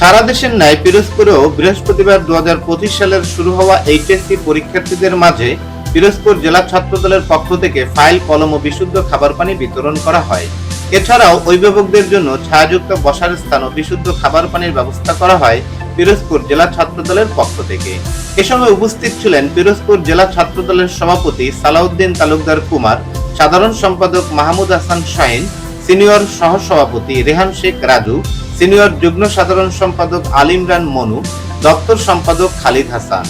সারা দেশের ন্যায় পিরোজপুরেও বৃহস্পতিবার দু সালের শুরু হওয়া এইচএসসি পরীক্ষার্থীদের মাঝে পিরোজপুর জেলা ছাত্রদলের পক্ষ থেকে ফাইল, কলম ও বিশুদ্ধ খাবার পানি বিতরণ করা হয়। এছাড়াও অভিভাবকদের জন্য ছায়াযুক্ত বসার স্থান ও বিশুদ্ধ খাবার পানির ব্যবস্থা করা হয় পিরোজপুর জেলা ছাত্রদলের পক্ষ থেকে। এ সময় উপস্থিত ছিলেন পিরোজপুর জেলা ছাত্রদলের সভাপতি সালাউদ্দিন তালুকদার কুমার, সাধারণ সম্পাদক মাহমুদ হাসান শাহিন, সিনিয়র সহসভাপতি রেহান শেখ রাজু সিনিয়র যুগ্ম সাধারণ সম্পাদক আলিমরান মনু, দপ্তর সম্পাদক খালিদ হাসান।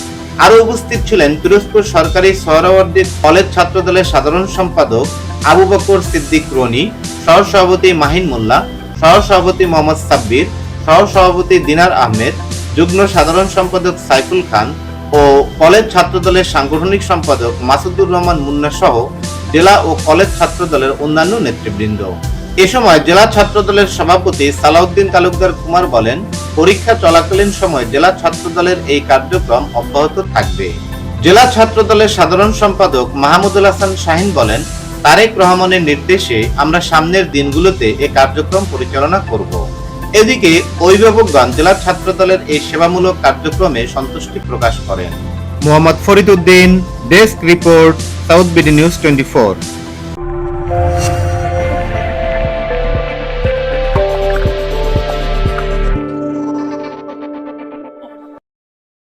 আরও উপস্থিত ছিলেন পিরোজপুর সরকারি সোহরাওয়ার্দী কলেজ ছাত্রদলের সাধারণ সম্পাদক আবু বকর সিদ্দিক রনি, সহসভাপতি মাহিন মোল্লা, সহসভাপতি মোহাম্মদ সাব্বির, সহসভাপতি দিনার আহমেদ, যুগ্ম সাধারণ সম্পাদক সাইফুল খান ও কলেজ ছাত্রদলের সাংগঠনিক সম্পাদক মাসুদুর রহমান মুন্না সহ জেলা ও কলেজ ছাত্রদলের অন্যান্য নেতৃবৃন্দ। এ সময় জেলা ছাত্রদলের সভাপতি সালাউদ্দিন তালুকদার কুমার বলেন, পরীক্ষা চলাকালীন সময় জেলা ছাত্রদলের এই কার্যক্রম অব্যাহত থাকবে। জেলা ছাত্রদলের সাধারণ সম্পাদক মাহমুদুল হাসান শাহিন বলেন, তারেক রহমানের নির্দেশে আমরা সামনের দিনগুলোতে এ কার্যক্রম পরিচালনা করব। এদিকে অভিভাবকগণ জেলা ছাত্রদলের এই সেবামূলক কার্যক্রমে সন্তুষ্টি প্রকাশ করেন। Mohammad Farid Uddin, desk report, South BD news twenty